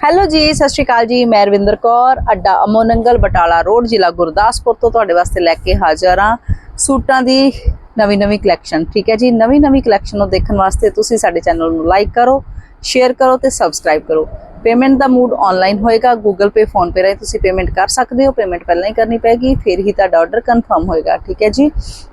Hello ਜੀ, ਸਤਿ ਸ਼੍ਰੀ ਅਕਾਲ ਜੀ। ਮੈਂ ਰਵਿੰਦਰ ਕੌਰ, ਅੱਡਾ ਅਮੋਨੰਗਲ ਬਟਾਲਾ ਰੋਡ, ਜ਼ਿਲ੍ਹਾ ਗੁਰਦਾਸਪੁਰ ਤੋਂ ਤੁਹਾਡੇ ਵਾਸਤੇ ਲੈ ਕੇ ਹਾਜ਼ਰ ਹਾਂ। ਸੂਟਾਂ ਦੀ ਨਵੀਂ ਨਵੀਂ ਕਲੈਕਸ਼ਨ ਠੀਕ ਹੈ ਜੀ? ਨਵੀਂ ਨਵੀਂ ਕਲੈਕਸ਼ਨ ਨੂੰ ਦੇਖਣ ਵਾਸਤੇ ਤੁਸੀਂ ਸਾਡੇ ਚੈਨਲ ਨੂੰ ਲਾਈਕ ਕਰੋ ਸ਼ੇਅਰ ਕਰੋ ਤੇ ਸਬਸਕ੍ਰਾਈਬ ਕਰੋ। ਪੇਮੈਂਟ ਦਾ ਮੂਡ ਆਨਲਾਈਨ ਹੋਏਗਾ ਗੂਗਲ ਪੇ ਫੋਨ ਪੇ ਰਾਹੀਂ ਤੁਸੀਂ ਪੇਮੈਂਟ ਕਰ ਸਕਦੇ ਹੋ ਪੇਮੈਂਟ ਪਹਿਲਾਂ ਹੀ ਕਰਨੀ ਪੈਗੀ, ਫਿਰ ਹੀ ਤੁਹਾਡਾ ਆਰਡਰ ਕਨਫਰਮ ਹੋਏਗਾ, ਠੀਕ ਹੈ ਜੀ?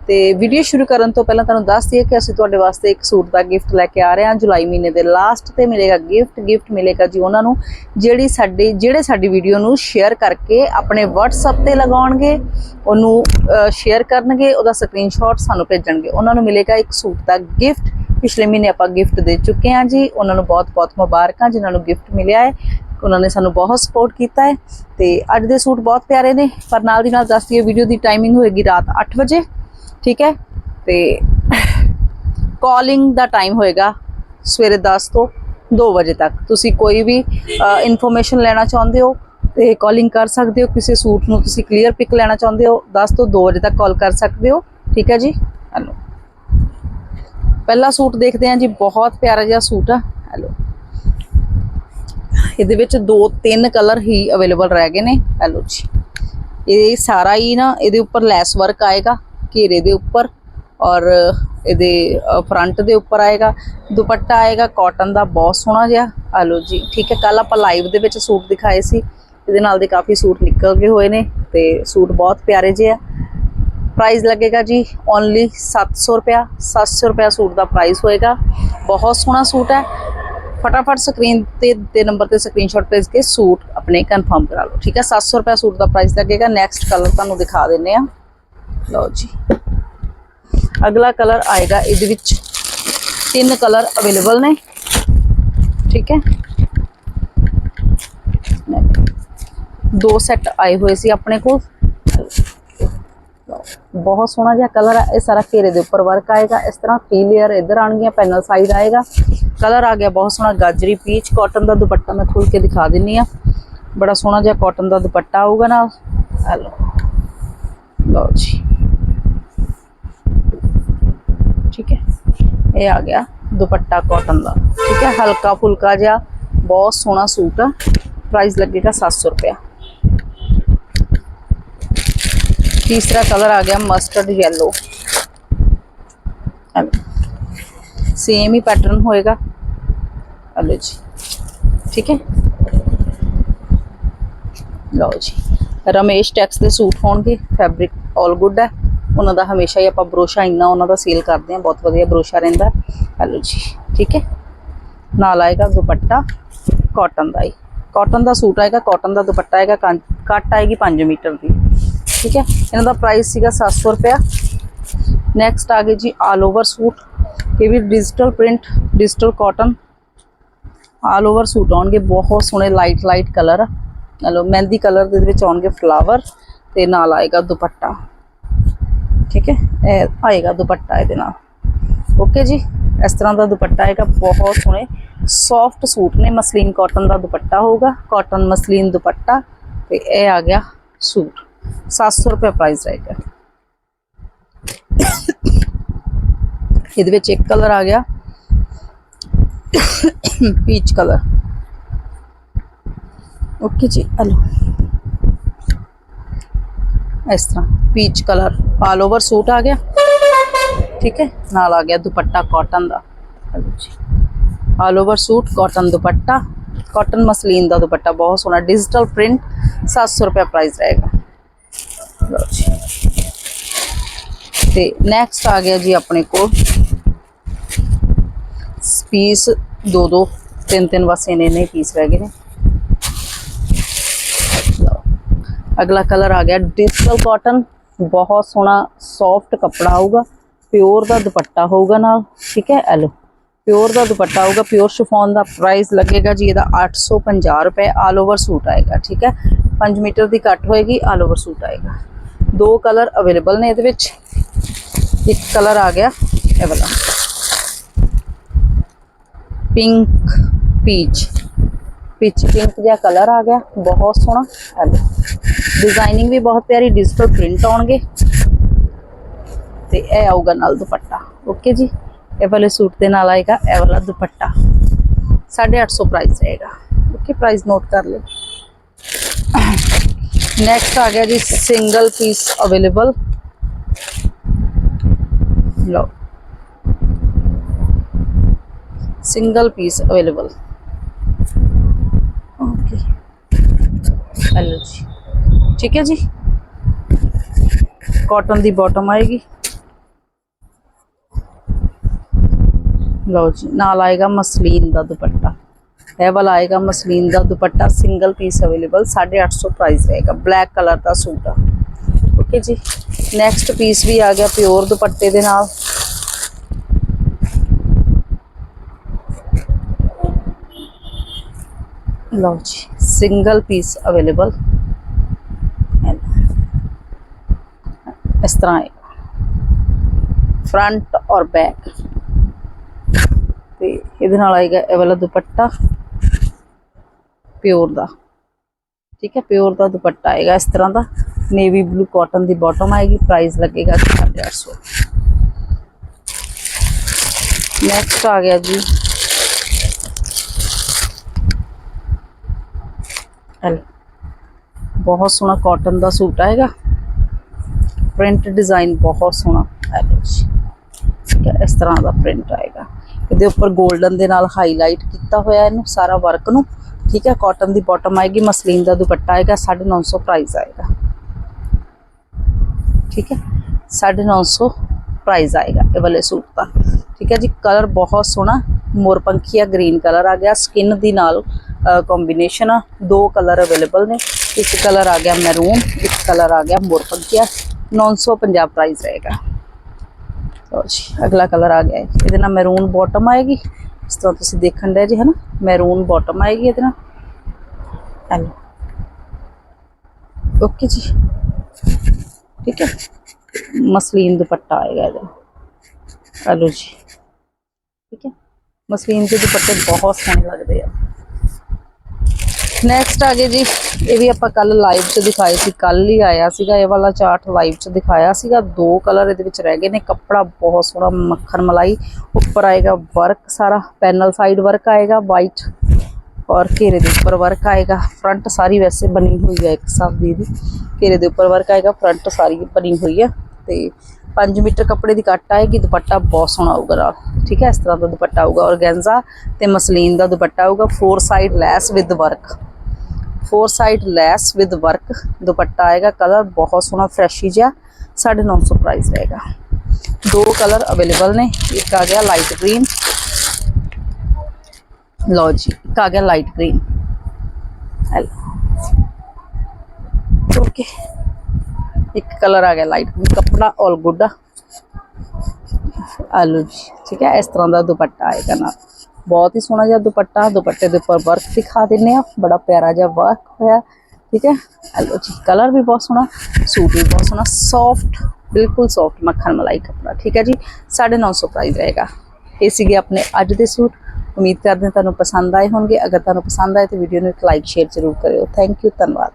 ਤੇ ਵੀਡੀਓ ਸ਼ੁਰੂ ਕਰਨ ਤੋਂ ਪਹਿਲਾਂ ਤੁਹਾਨੂੰ ਦੱਸ ਦਈਏ ਕਿ ਅਸੀਂ ਤੁਹਾਡੇ ਵਾਸਤੇ ਇੱਕ ਸੂਟ ਦਾ ਗਿਫਟ ਲੈ ਕੇ ਆ ਰਹੇ ਹਾਂ, ਜੁਲਾਈ ਮਹੀਨੇ ਦੇ ਲਾਸਟ ਤੇ ਮਿਲੇਗਾ ਗਿਫਟ ਗਿਫਟ ਮਿਲੇਗਾ ਜੀ ਉਹਨਾਂ ਨੂੰ, ਜਿਹੜੀ ਸਾਡੀ, ਜਿਹੜੇ ਸਾਡੀ ਵੀਡੀਓ ਨੂੰ ਸ਼ੇਅਰ ਕਰਕੇ ਆਪਣੇ WhatsApp ਤੇ ਲਗਾਉਣਗੇ, ਉਹਨੂੰ ਸ਼ੇਅਰ ਕਰਨਗੇ, ਉਹਦਾ ਸਕਰੀਨਸ਼ਾਟ ਸਾਨੂੰ ਭੇਜਣਗੇ, ਉਹਨਾਂ ਨੂੰ ਮਿਲੇਗਾ ਇੱਕ ਸੂਟ ਦਾ ਗਿਫਟ ਪਿਛਲੇ ਮਹੀਨੇ ਆਪਾਂ ਗਿਫਟ ਦੇ ਚੁੱਕੇ ਹਾਂ ਜੀ। ਉਹਨਾਂ ਨੂੰ ਬਹੁਤ-ਬਹੁਤ ਮੁਬਾਰਕਾਂ, ਜਿਨ੍ਹਾਂ ਨੂੰ ਗਿਫਟ ਮਿਲਿਆ ਹੈ। ਉਹਨਾਂ ਨੇ ਸਾਨੂੰ ਬਹੁਤ ਸਪੋਰਟ ਕੀਤਾ ਹੈ ਤੇ ਅੱਜ ਦੇ ਸੂਟ ਬਹੁਤ ਪਿਆਰੇ ਨੇ। ਪਰ ਨਾਲ ਦੀ ਨਾਲ ਦੱਸਦੀ ਦਈਏ ਵੀਡੀਓ ਦੀ ਟਾਈਮਿੰਗ ਹੋਏਗੀ ਰਾਤ 8 ਵਜੇ, ਠੀਕ ਹੈ? ਤੇ ਕਾਲਿੰਗ ਦਾ ਟਾਈਮ ਹੋਏਗਾ ਸਵੇਰੇ 10 ਤੋਂ 2 ਵਜੇ ਤੱਕ। ਤੁਸੀਂ ਕੋਈ ਵੀ ਇਨਫੋਰਮੇਸ਼ਨ ਲੈਣਾ ਚਾਹੁੰਦੇ ਹੋ ਤੇ ਕਾਲਿੰਗ ਕਰ ਸਕਦੇ ਹੋ। ਕਿਸੇ ਸੂਟ ਨੂੰ ਤੁਸੀਂ ਕਲੀਅਰ ਪਿਕ ਲੈਣਾ ਚਾਹੁੰਦੇ ਹੋ 10 ਤੋਂ 2 ਵਜੇ ਤੱਕ ਕਾਲ ਕਰ ਸਕਦੇ ਹੋ। ਠੀਕ ਹੈ ਜੀ? ਹੈਲੋ ਪਹਿਲਾ ਸੂਟ ਦੇਖਦੇ ਹਾਂ ਜੀ, ਬਹੁਤ ਪਿਆਰਾ ਜਿਹਾ ਸੂਟ ਆ। ਹੈਲੋ। ਇਹਦੇ ਵਿੱਚ ਦੋ ਤਿੰਨ ਕਲਰ ਹੀ ਅਵੇਲੇਬਲ ਰਹਿ ਗਏ ਨੇ। ਹੈਲੋ ਜੀ। ਇਹ ਸਾਰਾ ਹੀ ਨਾ ਇਹਦੇ ਉੱਪਰ ਲੈਸ ਵਰਕ ਆਏਗਾ, ਘੇਰੇ ਦੇ ਉੱਪਰ ਔਰ ਇਹਦੇ ਫਰੰਟ ਦੇ ਉੱਪਰ ਆਏਗਾ। ਦੁਪੱਟਾ ਆਏਗਾ ਕਾਟਨ ਦਾ ਬਹੁਤ ਸੋਹਣਾ ਜਿਹਾ। ਹੈਲੋ ਜੀ। ਠੀਕ ਹੈ ਕੱਲ ਆਪਾਂ ਲਾਈਵ ਦੇ ਵਿੱਚ ਸੂਟ ਦਿਖਾਏ ਸੀ। ਇਹਦੇ ਨਾਲ ਦੇ ਕਾਫੀ ਸੂਟ ਨਿਕਲ ਗਏ ਹੋਏ ਨੇ ਤੇ ਸੂਟ ਬਹੁਤ ਪਿਆਰੇ ਜਿਹੇ ਆ। ਪ੍ਰਾਈਸ ਲੱਗੇਗਾ ਜੀ ਓਨਲੀ 700 ਰੁਪਿਆ 700 ਰੁਪਿਆ ਸੂਟ ਦਾ ਪ੍ਰਾਈਸ ਹੋਏਗਾ ਬਹੁਤ ਸੋਹਣਾ ਸੂਟ ਹੈ ਫਟਾਫਟ ਸਕਰੀਨ ਤੇ ਦੇ ਨੰਬਰ ਤੇ ਸਕਰੀਨਸ਼ਾਟ ਭੇਜ ਕੇ ਸੂਟ ਆਪਣੇ ਕਨਫਰਮ ਕਰਾ ਲਓ ਠੀਕ ਹੈ 700 ਰੁਪਿਆ ਸੂਟ ਦਾ ਪ੍ਰਾਈਸ ਲੱਗੇਗਾ ਨੈਕਸਟ ਕਲਰ ਤੁਹਾਨੂੰ ਦਿਖਾ ਦਿੰਨੇ ਆ ਲਓ ਜੀ ਅਗਲਾ ਕਲਰ ਆਏਗਾ ਇਹਦੇ ਵਿੱਚ ਤਿੰਨ ਕਲਰ ਅਵੇਲੇਬਲ ਨੇ ਠੀਕ ਹੈ ਦੋ ਸੈੱਟ ਆਏ ਹੋਏ ਸੀ ਆਪਣੇ ਕੋਲ ਬਹੁਤ ਸੋਹਣਾ ਜਿਹਾ ਕਲਰ ਹੈ ਇਹ ਸਾਰਾ ਘੇਰੇ ਦੇ ਉੱਪਰ ਵਰਕ ਆਏਗਾ ਇਸ ਤਰ੍ਹਾਂ 3 ਲੇਅਰ ਇੱਧਰ ਆਣਗੀਆਂ ਪੈਨਲ ਸਾਈਡ ਆਏਗਾ ਕਲਰ ਆ ਗਿਆ ਬਹੁਤ ਸੋਹਣਾ ਗਾਜਰੀ ਪੀਚ ਕਾਟਨ ਦਾ ਦੁਪੱਟਾ ਮੈਂ ਖੋਲ ਕੇ ਦਿਖਾ ਦਿੰਨੀ ਆ ਬੜਾ ਸੋਹਣਾ ਜਿਹਾ ਕਾਟਨ ਦਾ ਦੁਪੱਟਾ ਆਊਗਾ ਨਾਲ ਹਲੋ ਲਓ ਜੀ ਠੀਕ ਹੈ ਇਹ ਆ ਗਿਆ ਦੁਪੱਟਾ ਕਾਟਨ ਦਾ ਠੀਕ ਹੈ ਹਲਕਾ ਫੁਲਕਾ ਜਿਹਾ ਬਹੁਤ ਸੋਹਣਾ ਸੂਟ ਆ ਪ੍ਰਾਈਸ ਲੱਗੇਗਾ 700 ਰੁਪਏ ਤੀਸਰਾ ਕਲਰ ਆ ਗਿਆ ਮਸਟਰਡ yellow ਸੇਮ ਹੀ ਪੈਟਰਨ ਹੋਏਗਾ ਅਲੋ ਜੀ ਠੀਕ ਹੈ ਲਓ ਜੀ ਰਮੇਸ਼ ਟੈਕਸ ਦੇ ਸੂਟ ਹੋਣਗੇ ਫੈਬਰਿਕ ਆਲ ਗੁੱਡ ਹੈ ਉਹਨਾਂ ਦਾ ਹਮੇਸ਼ਾ ਹੀ ਆਪਾਂ ਬਰੋਸ਼ਾ ਇੰਨਾ ਉਹਨਾਂ ਦਾ ਸੇਲ ਕਰਦੇ ਹਾਂ ਬਹੁਤ ਵਧੀਆ ਬਰੋਸ਼ਾ ਰਹਿੰਦਾ ਹਲੋ ਜੀ ਠੀਕ ਹੈ ਨਾਲ ਆਏਗਾ ਦੁਪੱਟਾ ਕਾਟਨ ਦਾ ਹੀ ਕਾਟਨ ਦਾ ਸੂਟ ਆਏਗਾ ਕਾਟਨ ਦਾ ਦੁਪੱਟਾ ਆਏਗਾ ਕੱਟ ਆਏਗੀ 5 ਮੀਟਰ ਦੀ ਠੀਕ ਹੈ ਇਹਨਾਂ ਦਾ ਪ੍ਰਾਈਸ ਸੀਗਾ 700 ਰੁਪਿਆ ਨੈਕਸਟ ਆ ਗਏ ਜੀ ਆਲ ਓਵਰ ਸੂਟ ਇਹ ਵੀ digital print digital cotton all over suit ਆਉਣਗੇ ਬਹੁਤ ਸੋਹਣੇ light light colour hello mehndi colour ਦੇ ਵਿੱਚ ਆਉਣਗੇ ਫਲਾਵਰ ਤੇ ਨਾਲ ਆਏਗਾ ਦੁਪੱਟਾ ਠੀਕ ਹੈ ਇਹ ਆਏਗਾ ਦੁਪੱਟਾ ਇਹਦੇ ਨਾਲ ਓਕੇ ਜੀ ਇਸ ਤਰ੍ਹਾਂ ਦਾ ਦੁਪੱਟਾ ਆਏਗਾ ਬਹੁਤ ਸੋਹਣੇ ਸੌਫਟ ਸੂਟ ਨੇ ਮਸਲੀਨ ਕਾਟਨ ਦਾ ਦੁਪੱਟਾ ਹੋਊਗਾ ਕਾਟਨ ਮਸਲੀਨ ਦੁਪੱਟਾ ਤੇ ਇਹ ਆ ਗਿਆ ਸੂਟ 700 ਰੁਪਏ ਪ੍ਰਾਈਸ ਰਹੇਗਾ ਇਹਦੇ ਵਿੱਚ ਇੱਕ ਕਲਰ ਆ ਗਿਆ ਪੀਚ ਕਲਰ ਓਕੇ ਜੀ ਹਲੋ ਇਸ ਤਰ੍ਹਾਂ peach colour all over suit ਆ ਗਿਆ ਠੀਕ ਹੈ ਨਾਲ ਆ ਗਿਆ ਦੁਪੱਟਾ ਕਾਟਨ ਦਾ ਹਲੋ ਜੀ all over suit cotton dupatta cotton muslin ਦਾ ਦੁਪੱਟਾ ਬਹੁਤ ਸੋਹਣਾ ਡਿਜੀਟਲ ਪ੍ਰਿੰਟ 700 ਰੁਪਏ ਪ੍ਰਾਈਸ ਰਹੇਗਾ ਲਓ ਜੀ। ਤੇ ਨੈਕਸਟ ਆ ਗਿਆ ਜੀ ਆਪਣੇ ਕੋਲ। ਪੀਸ ਦੋ ਦੋ, ਤਿੰਨ ਤਿੰਨ ਬਸ ਇਹਨੇ ਨੇ ਪੀਸ ਰਹਿ ਗਏ ਨੇ। ਲਓ। ਅਗਲਾ ਕਲਰ ਆ ਗਿਆ ਡਿਜੀਟਲ ਕਾਟਨ ਬਹੁਤ ਸੋਹਣਾ ਸੌਫਟ ਕੱਪੜਾ ਆਊਗਾ ਪਿਓਰ ਦਾ ਦੁਪੱਟਾ ਹੋਊਗਾ ਨਾਲ, ਠੀਕ ਹੈ ਐਲੋ ਪਿਓਰ ਦਾ ਦੁਪੱਟਾ ਹੋਊਗਾ ਪਿਓਰ ਸ਼ਿਫੋਨ ਦਾ ਪ੍ਰਾਈਸ ਲੱਗੇਗਾ ਜੀ ਇਹਦਾ 850 ਰੁਪਏ ਆਲ ਓਵਰ ਸੂਟ ਆਏਗਾ, ਠੀਕ ਹੈ। 5 ਮੀਟਰ ਦੀ ਕੱਟ ਹੋਏਗੀ ਆਲ ਓਵਰ ਸੂਟ ਆਏਗਾ। ਦੋ ਕਲਰ ਅਵੇਲੇਬਲ ਨੇ ਇਹਦੇ ਵਿੱਚ। ਇੱਕ ਕਲਰ ਆ ਗਿਆ, ਇਹ ਵਾਲਾ। ਪਿੰਕ ਪੀਚ ਪੀਚ ਪਿੰਕ ਜਿਹਾ ਕਲਰ ਆ ਗਿਆ, ਬਹੁਤ ਸੋਹਣਾ। ਹੈਲੋ ਡਿਜ਼ਾਈਨਿੰਗ ਵੀ ਬਹੁਤ ਪਿਆਰੀ ਡਿਜੀਟਲ ਪ੍ਰਿੰਟ ਆਉਣਗੇ। ਤੇ ਇਹ ਆਊਗਾ ਨਾਲ ਦੁਪੱਟਾ। ਓਕੇ ਜੀ? ਇਹ ਵਾਲੇ ਸੂਟ ਦੇ ਨਾਲ ਆਏਗਾ, ਇਹ ਵਾਲਾ ਦੁਪੱਟਾ। 850 ਪ੍ਰਾਈਸ ਰਹੇਗਾ। ਓਕੇ ਪ੍ਰਾਈਸ ਨੋਟ ਕਰ ਲਿਓ। नेक्स्ट आ गया जी सिंगल पीस अवेलेबल लो. Single piece available okay hello जी. ठीक है जी? कॉटन की बॉटम आएगी. लो जी, नाल आएगा मसलीन का दुपट्टा. ਇਹ ਵਾਲਾ ਆਏਗਾ ਮਸਲੀਨ ਦਾ dupatta single piece available 850 price ਰਹੇਗਾ ਬਲੈਕ ਕਲਰ ਦਾ ਸੂਟ ਆ ਓਕੇ ਜੀ ਨੈਕਸਟ ਪੀਸ ਵੀ ਆ ਗਿਆ ਪਿਓਰ ਦੁਪੱਟੇ ਦੇ ਨਾਲ ਲਓ ਜੀ ਸਿੰਗਲ ਪੀਸ ਅਵੇਲੇਬਲ ਇਸ ਤਰ੍ਹਾਂ ਹੈ ਫਰੰਟ ਔਰ ਬੈਕ ਤੇ ਇਹਦੇ ਨਾਲ ਆਏਗਾ ਇਹ ਵਾਲਾ ਦੁਪੱਟਾ ਪਿਓਰ ਦਾ। ਠੀਕ ਹੈ, ਪਿਓਰ ਦਾ ਦੁਪੱਟਾ ਆਏਗਾ ਇਸ ਤਰ੍ਹਾਂ ਦਾ। ਨੇਵੀ ਬਲੂ ਕਾਟਨ ਦੀ ਬਾਟਮ ਆਏਗੀ ਪ੍ਰਾਈਸ ਲੱਗੇਗਾ 850 ਨੈਕਸਟ ਆ ਗਿਆ ਜੀ। ਐਲ ਬਹੁਤ ਸੋਹਣਾ ਕਾਟਨ ਦਾ ਸੂਟ ਆਏਗਾ। ਪ੍ਰਿੰਟ ਡਿਜ਼ਾਈਨ ਬਹੁਤ ਸੋਹਣਾ ਹੈ ਜੀ। ਠੀਕ ਹੈ, ਇਸ ਤਰ੍ਹਾਂ ਦਾ ਪ੍ਰਿੰਟ ਆਏਗਾ। ਇਹਦੇ ਉੱਪਰ 골ਡਨ ਦੇ ਨਾਲ ਹਾਈਲਾਈਟ ਕੀਤਾ ਹੋਇਆ ਇਹਨੂੰ, ਸਾਰਾ ਵਰਕ ਨੂੰ। ਠੀਕ ਹੈ ਕਾਟਨ ਦੀ ਬਾਟਮ ਆਏਗੀ ਮਸਲੀਨ ਦਾ ਦੁਪੱਟਾ ਆਏਗਾ 950 ਪ੍ਰਾਈਸ ਆਏਗਾ ਠੀਕ ਹੈ 950 ਪ੍ਰਾਈਸ ਆਏਗਾ ਇਹ ਵਾਲੇ ਸੂਟ ਦਾ ਠੀਕ ਹੈ ਜੀ ਕਲਰ ਬਹੁਤ ਸੋਹਣਾ ਮੋਰਪੰਖੀਆ ਗ੍ਰੀਨ ਕਲਰ ਆ ਗਿਆ ਸਕਿਨ ਦੀ ਨਾਲ ਕੰਬੀਨੇਸ਼ਨ ਆ ਦੋ ਕਲਰ ਅਵੇਲੇਬਲ ਨੇ ਇੱਕ ਕਲਰ ਆ ਗਿਆ ਮੈਰੂਨ ਇੱਕ ਕਲਰ ਆ ਗਿਆ ਮੋਰਪੰਖੀਆ 950 ਪ੍ਰਾਈਸ ਰਹੇਗਾ ਲਓ ਜੀ ਅਗਲਾ ਕਲਰ ਆ ਗਿਆ ਹੈ। ਇਹਦੇ ਨਾਲ ਮੈਰੂਨ ਬਾਟਮ ਆਏਗੀ ਇਸ ਤਰ੍ਹਾਂ ਤੁਸੀਂ ਦੇਖਣ ਦੇ ਜੀ ਹੈ ਨਾ ਮੈਰੂਨ ਬਾਟਮ ਆਏਗੀ ਇਹਦੇ ਨਾਲ ਹੈਲੋ ਓਕੇ ਜੀ ਠੀਕ ਹੈ ਮਸਲੀਨ ਦੁਪੱਟਾ ਆਏਗਾ ਇਹਦਾ ਹੈਲੋ ਜੀ ਠੀਕ ਹੈ ਮਸਲੀਨ ਦੇ ਦੁਪੱਟੇ ਬਹੁਤ ਸੋਹਣੇ ਲੱਗਦੇ ਆ ਨੈਕਸਟ ਆ ਗਏ ਜੀ, ਇਹ ਵੀ ਆਪਾਂ ਕੱਲ ਲਾਈਵ 'ਚ ਦਿਖਾਏ ਸੀ ਕੱਲ ਹੀ ਆਇਆ ਸੀਗਾ, ਇਹ ਵਾਲਾ ਚਾਰਟ ਲਾਈਵ 'ਚ ਦਿਖਾਇਆ ਸੀਗਾ। ਦੋ ਕਲਰ ਇਹਦੇ ਵਿੱਚ ਰਹਿ ਗਏ ਨੇ, ਕੱਪੜਾ ਬਹੁਤ ਸੋਹਣਾ, ਮੱਖਣ ਮਲਾਈ, ਉੱਪਰ ਆਏਗਾ ਵਰਕ ਸਾਰਾ ਪੈਨਲ ਸਾਈਡ ਵਰਕ ਆਏਗਾ ਵਾਈਟ ਔਰ ਘੇਰੇ ਦੇ ਉੱਪਰ ਵਰਕ ਆਏਗਾ ਫਰੰਟ ਸਾਰੀ ਵੈਸੇ ਬਣੀ ਹੋਈ ਹੈ ਇੱਕ ਹਿਸਾਬ ਦੀ ਇਹਦੀ। ਘੇਰੇ ਦੇ ਉੱਪਰ ਵਰਕ ਆਏਗਾ ਫਰੰਟ ਸਾਰੀ ਬਣੀ ਹੋਈ ਹੈ ਤੇ 5 ਮੀਟਰ ਕੱਪੜੇ ਦੀ ਕੱਟ ਆਏਗੀ ਦੁਪੱਟਾ ਬਹੁਤ ਸੋਹਣਾ ਆਊਗਾ ਨਾਲ ਠੀਕ ਹੈ ਇਸ ਤਰ੍ਹਾਂ ਦਾ ਦੁਪੱਟਾ ਆਊਗਾ ਔਰਗੈਂਜ਼ਾ ਤੇ ਮਸਲੀਨ ਦਾ ਦੁਪੱਟਾ ਆਊਗਾ four side lace with work four side lace with work dupatta ਆਏਗਾ ਕਲਰ ਬਹੁਤ ਸੋਹਣਾ ਫਰੈਸ਼ੀ ਜਿਹਾ 950 ਪ੍ਰਾਈਸ ਰਹੇਗਾ ਦੋ ਕਲਰ ਅਵੇਲੇਬਲ ਨੇ ਇੱਕ ਆ ਗਿਆ ਲਾਈਟ ਗ੍ਰੀਨ ਲਓ ਜੀ ਇੱਕ ਆ ਗਿਆ ਲਾਈਟ ਗ੍ਰੀਨ ਓਕੇ ਇੱਕ ਕਲਰ ਆ ਗਿਆ ਲਾਈਟ ਗ੍ਰੀਨ ਕੱਪੜਾ ਆਲ ਗੁੱਡ ਆ ਆਲੂ ਜੀ ਠੀਕ ਹੈ ਇਸ ਤਰ੍ਹਾਂ ਦਾ ਦੁਪੱਟਾ ਆਏਗਾ ਨਾਲ ਬਹੁਤ ਹੀ ਸੋਹਣਾ ਜਿਹਾ ਦੁਪੱਟਾ ਦੁਪੱਟੇ ਦੇ ਉੱਪਰ ਵਰਕ ਦਿਖਾ ਦਿੰਨੇ ਆ ਬੜਾ ਪਿਆਰਾ ਜਿਹਾ ਵਰਕ ਹੋਇਆ ਠੀਕ ਹੈ ਆਲੂ ਜੀ ਕਲਰ ਵੀ ਬਹੁਤ ਸੋਹਣਾ ਸੂਟ ਵੀ ਬਹੁਤ ਸੋਹਣਾ ਸੌਫਟ ਬਿਲਕੁਲ ਸੌਫਟ ਮੱਖਣ ਮਲਾਈ ਕੱਪੜਾ ਠੀਕ ਹੈ ਜੀ 950 ਪ੍ਰਾਈਸ ਰਹੇਗਾ ਇਹ ਸੀਗੇ ਆਪਣੇ ਅੱਜ ਦੇ ਸੂਟ ਉਮੀਦ ਕਰਦੇ ਹਾਂ ਤੁਹਾਨੂੰ ਪਸੰਦ ਆਏ ਹੋਣਗੇ ਅਗਰ ਤੁਹਾਨੂੰ ਪਸੰਦ ਆਏ ਤਾਂ ਵੀਡੀਓ ਨੂੰ ਇੱਕ ਲਾਈਕ ਸ਼ੇਅਰ ਜ਼ਰੂਰ ਕਰਿਓ ਥੈਂਕ ਯੂ ਧੰਨਵਾਦ